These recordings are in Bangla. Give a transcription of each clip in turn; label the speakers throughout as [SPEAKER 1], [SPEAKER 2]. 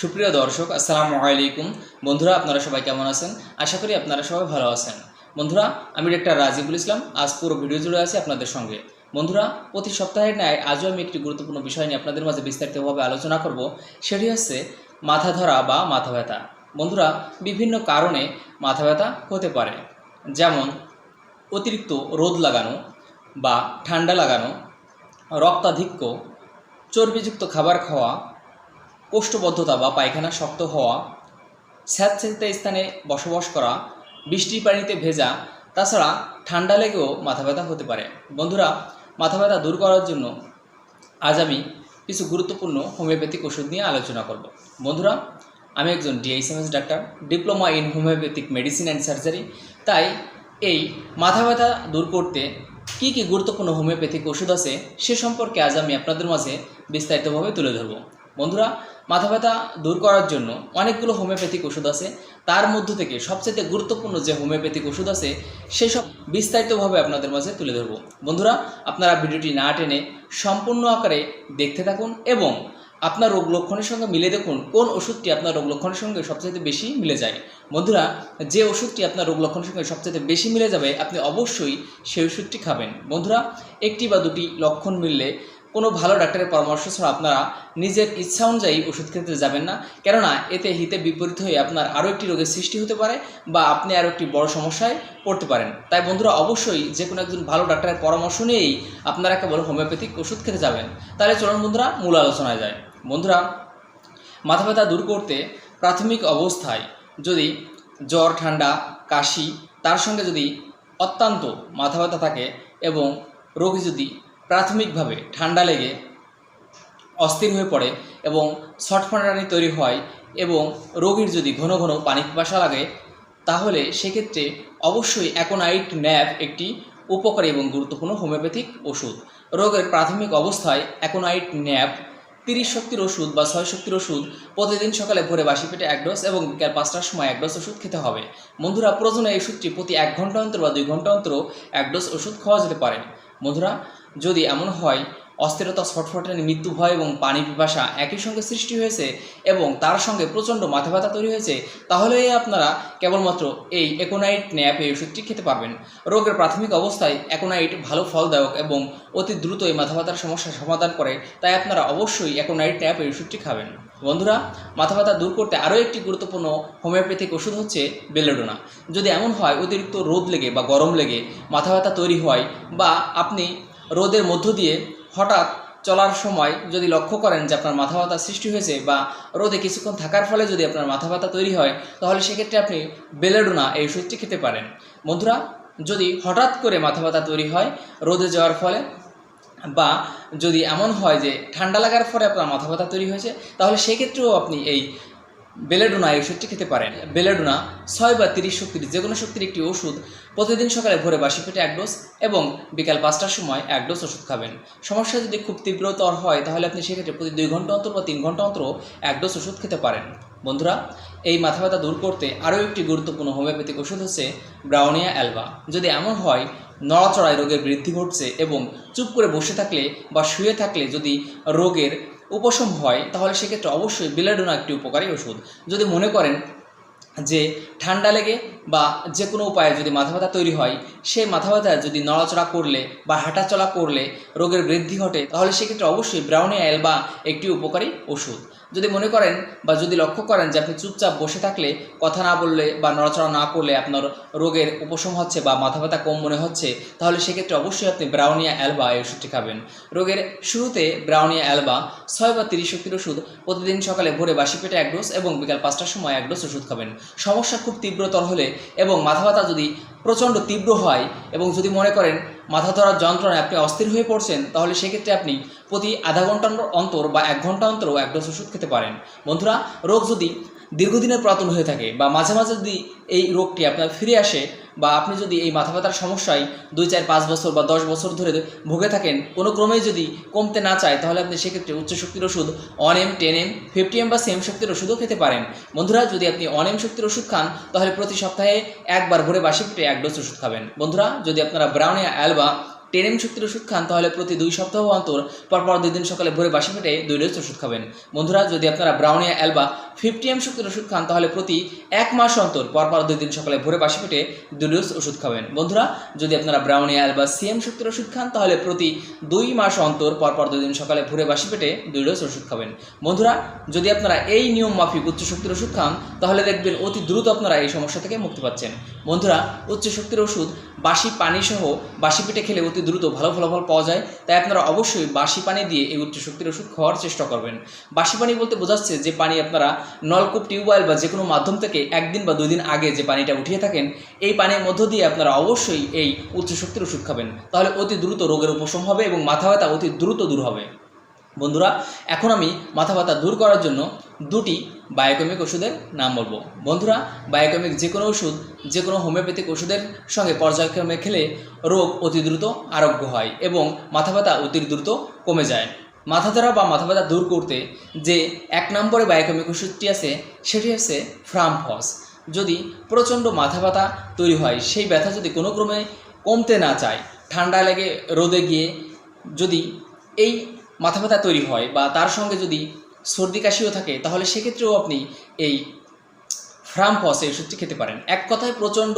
[SPEAKER 1] সুপ্রিয় দর্শক, আসসালামু আলাইকুম। বন্ধুরা, আপনারা সবাই কেমন আছেন? আশা করি আপনারা সবাই ভালো আছেন। বন্ধুরা, আমি ডাক্তার রাজিবুল ইসলাম। আজ পুরো ভিডিও জুড়ে আছি আপনাদের সঙ্গে। বন্ধুরা, প্রতি সপ্তাহের ন্যায় আজও আমি একটি গুরুত্বপূর্ণ বিষয় নিয়ে আপনাদের মাঝে বিস্তারিতভাবে আলোচনা করব। সেটি হচ্ছে মাথা ধরা বা মাথা ব্যথা। বন্ধুরা, বিভিন্ন কারণে মাথা ব্যথা হতে পারে। যেমন, অতিরিক্ত রোদ লাগানো বা ঠান্ডা লাগানো, রক্তাধিক্য, চর্বিযুক্ত খাবার খাওয়া কোষ্ঠবদ্ধতা বা পায়খানা শক্ত হওয়া স্যাঁতস্যাঁতে স্থানে বসবাস করা বৃষ্টির পানিতে ভেজা, তাছাড়া ঠান্ডা লেগেও মাথা ব্যথা হতে পারে। বন্ধুরা, মাথা ব্যথা দূর করার জন্য আজ আমি কিছু গুরুত্বপূর্ণ হোমিওপ্যাথিক ওষুধ নিয়ে আলোচনা করব। বন্ধুরা, আমি একজন DICMS doctor, diploma in homoeopathic medicine and surgery, তাই এই মাথা ব্যথা দূর করতে কী কী গুরুত্বপূর্ণ হোমিওপ্যাথিক ওষুধ আছে সে সম্পর্কে আজ আমি আপনাদের মাঝে বিস্তারিতভাবে তুলে ধরব। বন্ধুরা, মাথা ব্যথা দূর করার জন্য অনেকগুলো হোমিওপ্যাথিক ওষুধ আছে। তার মধ্য থেকে সবচেয়ে গুরুত্বপূর্ণ যে হোমিওপ্যাথিক ওষুধ আছে, সেসব বিস্তারিতভাবে আপনাদের মাঝে তুলে ধরব। বন্ধুরা, আপনারা ভিডিওটি না টেনে সম্পূর্ণ আকারে দেখতে থাকুন এবং আপনার রোগ লক্ষণের সঙ্গে মিলে দেখুন কোন ওষুধটি আপনার রোগ লক্ষণের সঙ্গে সবচেয়ে বেশি মিলে যায়। বন্ধুরা, যে ওষুধটি আপনার রোগ লক্ষণের সঙ্গে সবচেয়ে বেশি মিলে যাবে, আপনি অবশ্যই সেই ওষুধটি খাবেন। বন্ধুরা, একটি বা দুটি লক্ষণ মিললে কোনো ভালো ডাক্তারের পরামর্শ ছাড়া আপনারা নিজের ইচ্ছা অনুযায়ী ওষুধ খেতে যাবেন না। কেননা, এতে হিতে বিপরীত হয়ে আপনার আরও একটি রোগের সৃষ্টি হতে পারে বা আপনি আরও একটি বড় সমস্যায় পড়তে পারেন। তাই বন্ধুরা, অবশ্যই যে কোনো একজন ভালো ডাক্তারের পরামর্শ নিয়েই আপনারা কেবল হোমিওপ্যাথিক ওষুধ খেতে যাবেন। তাহলে চলুন বন্ধুরা, মূল আলোচনায় যায় বন্ধুরা, মাথা ব্যথা দূর করতে প্রাথমিক অবস্থায় যদি জ্বর, ঠান্ডা, কাশি, তার সঙ্গে যদি অত্যন্ত মাথা ব্যথা থাকে এবং রোগী যদি প্রাথমিকভাবে ঠান্ডা লেগে অস্থির হয়ে পড়ে এবং ছটফটানি তৈরি হয় এবং রোগীর যদি ঘন ঘন পানি পিপাসা লাগে, তাহলে সেক্ষেত্রে অবশ্যই অ্যাকোনাইট ন্যাব একটি উপকারী এবং গুরুত্বপূর্ণ হোমিওপ্যাথিক ওষুধ। রোগের প্রাথমিক অবস্থায় অ্যাকোনাইট ন্যাব তিরিশ শক্তির ওষুধ বা ছয় শক্তির ওষুধ, প্রতিদিন সকালে ভোরে বাসি পেটে এক ডোজ এবং বিকাল পাঁচটার সময় এক ডোজ ওষুধ খেতে হবে। বন্ধুরা, প্রয়োজনে এই ওষুধটি প্রতি এক ঘণ্টা অন্তর বা দুই ঘণ্টা অন্তর এক ডোজ ওষুধ খাওয়া যেতে পারে। বন্ধুরা যদি এমন হয় অস্থিরতা ছটফটানি মৃত্যু ভয় এবং পানি পিপাসা একই সঙ্গে সৃষ্টি হয়েছে এবং তার সঙ্গে প্রচণ্ড মাথা ব্যথা তৈরি হয়েছে তাহলে আপনারা কেবলমাত্র এই একোনাইট ন্যাপ এই ওষুধটি খেতে পারবেন। রোগের প্রাথমিক অবস্থায় একোনাইট ভালো ফলদায়ক এবং অতি দ্রুত এই মাথা ব্যথার সমস্যার সমাধান করে, তাই আপনারা অবশ্যই একোনাইট ন্যাপ এই ওষুধটি খাবেন। বন্ধুরা মাথা ব্যথা দূর করতে আরও একটি গুরুত্বপূর্ণ হোমিওপ্যাথিক ওষুধ হচ্ছে বেলেডোনা। যদি এমন হয়, অতিরিক্ত রোদ লেগে বা গরম লেগে মাথা ব্যথা তৈরি হয় বা আপনি রোদের মধ্য দিয়ে হঠাৎ চলার সময় যদি লক্ষ্য করেন যে আপনার মাথা ব্যথা সৃষ্টি হয়েছে বা রোদে কিছুক্ষণ থাকার ফলে যদি আপনার মাথা ব্যথা তৈরি হয়, তাহলে সেক্ষেত্রে আপনি বেলেডোনা এই ওষুধটি খেতে পারেন। বন্ধুরা, যদি হঠাৎ করে মাথা ব্যথা তৈরি হয়, রোদে যাওয়ার ফলে বা যদি এমন হয় যে ঠান্ডা লাগার ফলে আপনার মাথা ব্যথা তৈরি হয়েছে, তাহলে সেক্ষেত্রেও আপনি এই বেলেডোনা এই ওষুধটি খেতে পারেন। বেলেডোনা ছয় বা তিরিশ শক্তির যে কোনো শক্তির একটি ওষুধ প্রতিদিন সকালে ভোরে বাসি পেটে এক ডোজ এবং বিকাল পাঁচটার সময় এক ডোজ ওষুধ খাবেন। সমস্যা যদি খুব তীব্রতর হয়, তাহলে আপনি সেক্ষেত্রে প্রতি দুই ঘণ্টা অন্তর বা তিন ঘণ্টা অন্তর এক ডোজ ওষুধ খেতে পারেন। বন্ধুরা, এই মাথা ব্যথা দূর করতে আরও একটি গুরুত্বপূর্ণ হোমিওপ্যাথিক ওষুধ হচ্ছে ব্রাউনিয়া অ্যালবা। যদি এমন হয়, নড়াচড়ায় রোগের বৃদ্ধি ঘটছে এবং চুপ করে বসে থাকলে বা শুয়ে থাকলে যদি রোগের উপশম হয়, তাহলে সেক্ষেত্রে অবশ্যই বেলাডোনা একটি উপকারী ওষুধ। যদি মনে করেন যে ঠান্ডা লেগে বা যে কোনো উপায়ে যদি মাথা ব্যথা তৈরি হয়, সেই মাথা ব্যথা যদি নড়াচড়া করলে বা হাঁটাচলা করলে রোগের বৃদ্ধি ঘটে, তাহলে সেক্ষেত্রে অবশ্যই ব্রাউনি ব্রাউনিয়া এলবা একটি উপকারী ওষুধ। যদি মনে করেন বা যদি লক্ষ্য করেন যে আপনি চুপচাপ বসে থাকলে, কথা না বললে বা নড়াচড়া না করলে আপনার রোগের উপশম হচ্ছে বা মাথা ব্যথা কম মনে হচ্ছে, তাহলে সেক্ষেত্রে অবশ্যই আপনি ব্রাউনিয়া অ্যালবা এই ওষুধটি খাবেন। রোগের শুরুতে ব্রাউনিয়া অ্যালবা ছয় বা তিরিশ শক্তির ওষুধ প্রতিদিন সকালে ভোরে বাসি পেটে এক ডোজ এবং বিকাল পাঁচটার সময় এক ডোজ ওষুধ খাবেন। সমস্যা খুব তীব্রতর হলে এবং মাথা ব্যথা যদি প্রচণ্ড তীব্র হয় এবং যদি মনে করেন মাথা ধরার যন্ত্রণায় আপনি অস্থির হয়ে পড়ছেন, তাহলে সেক্ষেত্রে আপনি প্রতি আধা ঘণ্টা অন্তর বা এক ঘণ্টা অন্তরও এক ডোজ ওষুধ খেতে পারেন। বন্ধুরা, রোগ যদি দীর্ঘদিনের পুরাতন হয়ে থাকে বা মাঝে মাঝে যদি এই রোগটি আপনার ফিরে আসে বা আপনি যদি এই মাথা ব্যথার সমস্যায় দুই, চার, পাঁচ বছর বা দশ বছর ধরে ভুগে থাকেন, কোনো ক্রমেই যদি কমতে না চায়, তাহলে আপনি সেক্ষেত্রে উচ্চ শক্তির ওষুধ one M ten M fifty M বা সেম শক্তির ওষুধও খেতে পারেন। বন্ধুরা, যদি আপনি অন এম শক্তির ওষুধ খান, তাহলে প্রতি সপ্তাহে একবার ভরে বাসি পেটে এক ডোজ ওষুধ খাবেন। বন্ধুরা, যদি আপনারা ব্রাউনিয়া, অ্যালবা টেনেম শক্তির ওষুধ খান, তাহলে প্রতি দুই সপ্তাহ অন্তর পরপর দুই দিন সকালে ভোরে বাসি পেটে দুই ডোজ ওষুধ খাবেন। বন্ধুরা, যদি আপনারা ব্রাউনিয়া অ্যালবা ফিফটি এম শক্তির ওষুধ খান, তাহলে প্রতি এক মাস অন্তর পরপর দুই দিন সকালে ভোরে বাসি পেটে দুই ডোজ ওষুধ খাবেন। বন্ধুরা, যদি আপনারা ব্রাউনিয়াল বা সিএম শক্তির ওষুধ খান, তাহলে প্রতি দুই মাস অন্তর পরপর দুই দিন সকালে ভোরে বাসি পেটে দুই ডোজ ওষুধ খাবেন। বন্ধুরা, যদি আপনারা এই নিয়ম মাফিক উচ্চ শক্তির ওষুধ খান, তাহলে দেখবেন অতি দ্রুত আপনারা এই সমস্যা থেকে মুক্তি পাচ্ছেন। বন্ধুরা, উচ্চ শক্তির ওষুধ বাসি পানি সহ বাসি পেটে খেলে অতি দ্রুত ভালো ফলাফল পাওয়া যায়, তাই আপনারা অবশ্যই বাসি পানি দিয়ে এই উচ্চ শক্তির ওষুধ খাওয়ার চেষ্টা করবেন। বাসি পানি বলতে বোঝাচ্ছে যে পানি আপনারা নলকূপ, টিউবওয়েল বা যে কোনো মাধ্যম থেকে একদিন বা দুই দিন আগে যে পানিটা উঠিয়ে থাকেন, এই পানির মধ্য দিয়ে আপনারা অবশ্যই এই উচ্চ শক্তির ওষুধ খাবেন। তাহলে অতি দ্রুত রোগের উপশম হবে এবং মাথা ব্যথা অতি দ্রুত দূর হবে। বন্ধুরা, এখন আমি মাথা ব্যথা দূর করার জন্য দুটি বায়োকেমিক ওষুধের নাম বলব। বন্ধুরা, বায়োকেমিক যে কোনো ওষুধ যে কোনো হোমিওপ্যাথিক ওষুধের সঙ্গে পর্যায়ক্রমে খেলে রোগ অতি দ্রুত আরোগ্য হয় এবং মাথা ব্যথা অতি দ্রুত কমে যায়। মাথা ধরা বা মাথা ব্যথা দূর করতে যে এক নম্বরে বায়োকেমিক ওষুধটি আছে, সেটি হচ্ছে ফ্রামফস যদি প্রচণ্ড মাথা ব্যথা তৈরি হয়, সেই ব্যথা যদি কোনো ক্রমে কমতে না চায়, ঠান্ডা লেগে রোদে গিয়ে যদি এই মাথা ব্যথা তৈরি হয় বা তার সঙ্গে যদি সর্দি কাশিও থাকে, তাহলে সেক্ষেত্রেও আপনি এই ফ্রামফস এই ওষুধটি খেতে পারেন। এক কথায় প্রচণ্ড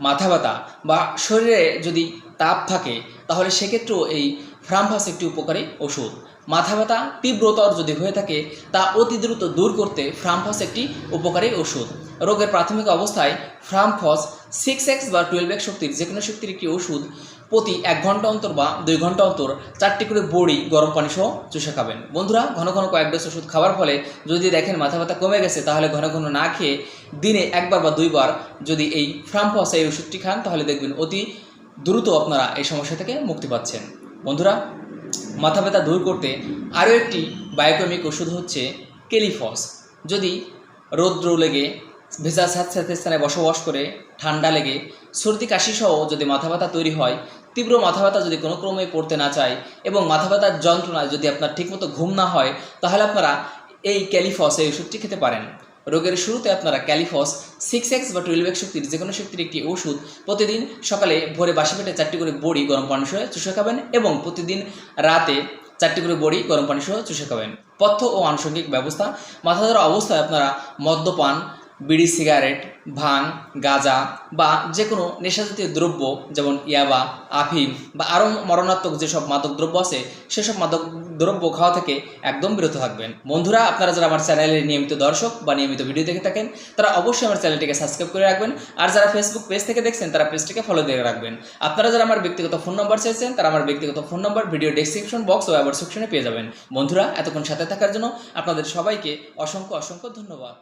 [SPEAKER 1] মাথা ব্যথা বা শরীরে যদি তাপ থাকে, তাহলে সেক্ষেত্রেও এই ফ্রামফস একটি উপকারী ওষুধ। মাথা ব্যথা তীব্রতর যদি হয়ে থাকে, তা অতি দ্রুত দূর করতে ফ্রামফস একটি উপকারী ওষুধ। রোগের প্রাথমিক অবস্থায় ফ্রামফস সিক্স এক্স বা টুয়েলভ এক্স শক্তির যে কোনো শক্তির একটি ওষুধ প্রতি এক ঘণ্টা অন্তর বা দুই ঘণ্টা অন্তর চারটি করে বড়ি গরম পানি সহ চুষে খাবেন। বন্ধুরা, ঘন ঘন কয়েক ডোজ ওষুধ খাওয়ার ফলে যদি দেখেন মাথা ব্যথা কমে গেছে, তাহলে ঘন ঘন না খেয়ে দিনে একবার বা দুইবার যদি এই ফ্রামফস এই ওষুধটি খান, তাহলে দেখবেন অতি দ্রুত আপনারা এই সমস্যা থেকে মুক্তি পাচ্ছেন। বন্ধুরা, মাথা ব্যথা দূর করতে আরও একটি বায়োকেমিক ওষুধ হচ্ছে কেলিফস। যদি রৌদ্র লেগে ভেজা স্যাঁতস্যাঁতে স্থানে বসবাস করে, ঠান্ডা লেগে, সর্দি কাশি সহ যদি মাথা ব্যথা তৈরি হয়, তীব্র মাথা ব্যথা যদি কোনো ক্রমে পড়তে না চায় এবং মাথা ব্যথার যন্ত্রণায় যদি আপনার ঠিকমতো ঘুম না হয়, তাহলে আপনারা এই ক্যালিফস এই ওষুধটি খেতে পারেন। রোগের শুরুতে আপনারা ক্যালিফস সিক্স এক্স বা টুয়েলভ এক্স শক্তির যে কোনো শক্তির একটি ওষুধ প্রতিদিন সকালে ভোরে বাসি পেটে চারটি করে বড়ি গরম পানি সহ চুষে খাবেন এবং প্রতিদিন রাতে চারটি করে বড়ি গরম পানি সহ চুষে খাবেন। পথ্য ও আনুষঙ্গিক ব্যবস্থা, মাথা ধরা অবস্থায় আপনারা মদ্যপান বিড়ি, সিগারেট, ভাং, গাঁজা বা যে কোনো নেশাজাতীয় দ্রব্য যেমন ইয়াবা, আফিম বা আরও মরণাত্মক যেসব মাদক দ্রব্য আছে, সেসব মাদক দ্রব্য খাওয়া থেকে একদম বিরত থাকবেন। বন্ধুরা, আপনারা যারা আমার চ্যানেলের নিয়মিত দর্শক বা নিয়মিত ভিডিও দেখে থাকেন, তারা অবশ্যই আমার চ্যানেলটিকে সাবস্ক্রাইব করে রাখবেন। আর যারা ফেসবুক পেজ থেকে দেখছেন, তারা পেজটিকে ফলো দিয়ে রাখবেন। আপনারা যারা আমার ব্যক্তিগত ফোন নম্বর চেয়েছেন তারা আমার ব্যক্তিগত phone number video description box O about সেকশনে পেয়ে যাবেন। বন্ধুরা, এতক্ষণ সাথে থাকার জন্য আপনাদের সবাইকে অসংখ্য অসংখ্য ধন্যবাদ।